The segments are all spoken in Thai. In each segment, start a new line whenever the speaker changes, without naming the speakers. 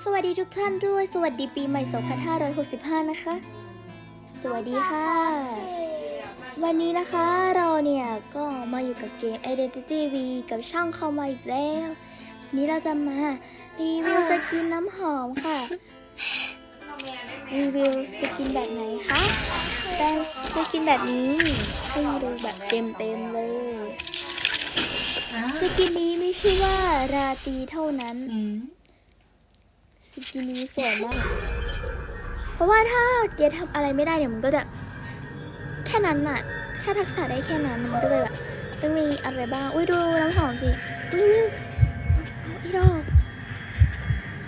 สวัสดีทุกท่านด้วย สวัสดีปีใหม่ 2565 นะคะ สวัสดีค่ะ วันนี้นะคะเราเนี่ยก็มาอยู่กับเกม Identity V กับช่องเข้ามาอีกแล้ววันนี้เราจะมารีวิวสกินน้ำหอมค่ะ รีวิวสกินแบบไหนคะแต่สกินแบบนี้ให้ดูแบบเต็มๆเลยสกินนี้มีชื่อว่าราตรีเท่านั้น สกินนี้สวยมาก เพราะว่าถ้าเกรททำอะไรไม่ได้เนี่ยมันก็จะแค่นั้นน่ะแค่ทักษะได้แค่นั้นมันก็เลยแบบต้องมีอะไรบ้าง อุ้ยดูน้ำหอมสิ อุ้ยอีดอก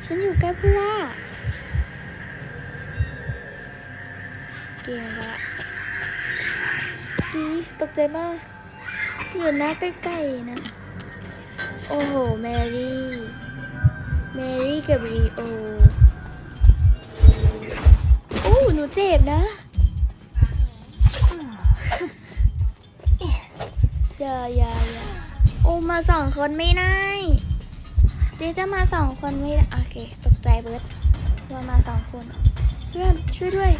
ฉันอยู่ใกล้ผู้ล่า เก่งละดีตกใจมาก อยู่หน้าใกล้ๆนะ โอ้โห แมรี่ แมรี่กับรีโอโอ้หนูเจ็บนะ อย่าอย่าอย่าโอ้มาสองคนไม่ได้ เจ๊จะมาสองคนไม่ได้ โอเค ตกใจเบิร์ดว่ามาสองคน เพื่อนช่วยด้วย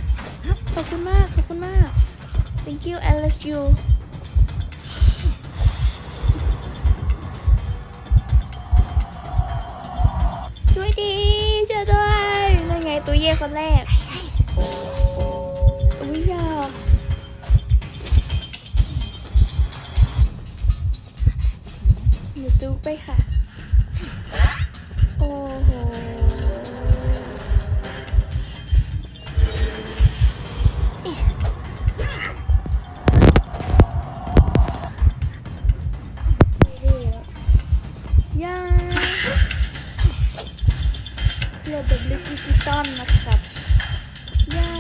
ขอบคุณมาก ขอบคุณมาก thank you I love you ไงตัวเย่คนแรกอุ้ยยากหนูจุกไปค่ะ โอ้โห เราแบลิกิกิตอนนะครับย่า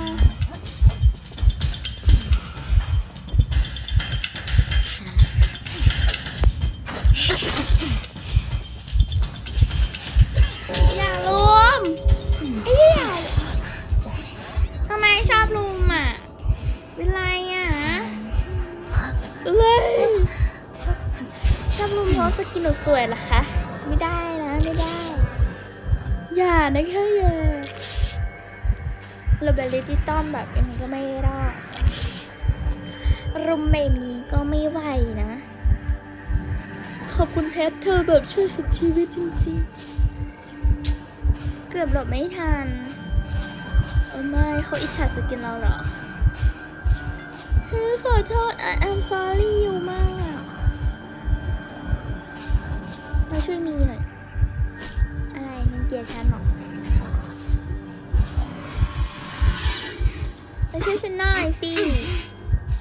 อย่ารวมไอ้เหี้ยทำไมชอบลุมอะเป็นไรอะเลยชอบลุมเพราะสกินหนูสวยเหรอคะ ไม่ได้ อย่านะคะอย่าเราแบบดิจิตอลแบบย่างนี้ก็ไม่รอดรุมแบบนี้ก็ไม่ไหวนะ ขอบคุณเพชรเธอแบบช่วยสุดชีวิตจริงๆ เกือบหลบไม่ทันโอ้ไม่เขาอิจฉาสกินเราเหรอฮ้ยขอโทษ I am sorry อยู่มาก มาช่วยมีหน่อย ลียดฉันเหรอมาช่วยฉันหน่อยสิ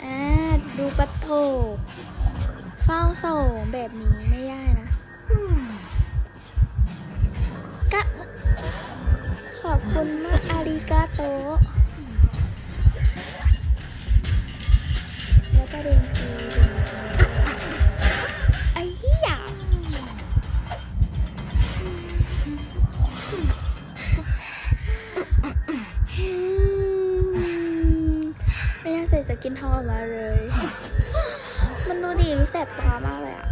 อ่าดูปัดโถเฝ้าโสมแบบนี้ไม่ได้นะกะขอบคุณมากอาริกาโต แล้วก็เรียน ไม่น่าใส่สกินทองออกมาเลย มันดูดีมีแสบตามากเลยอะ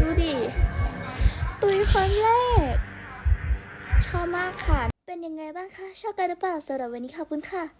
ดูดิตุยคนแรก ชอบมากค่ะ เป็นยังไงบ้างคะ ชอบกันหรือเปล่าสำหรับวันนี้ขอบคุณค่ะ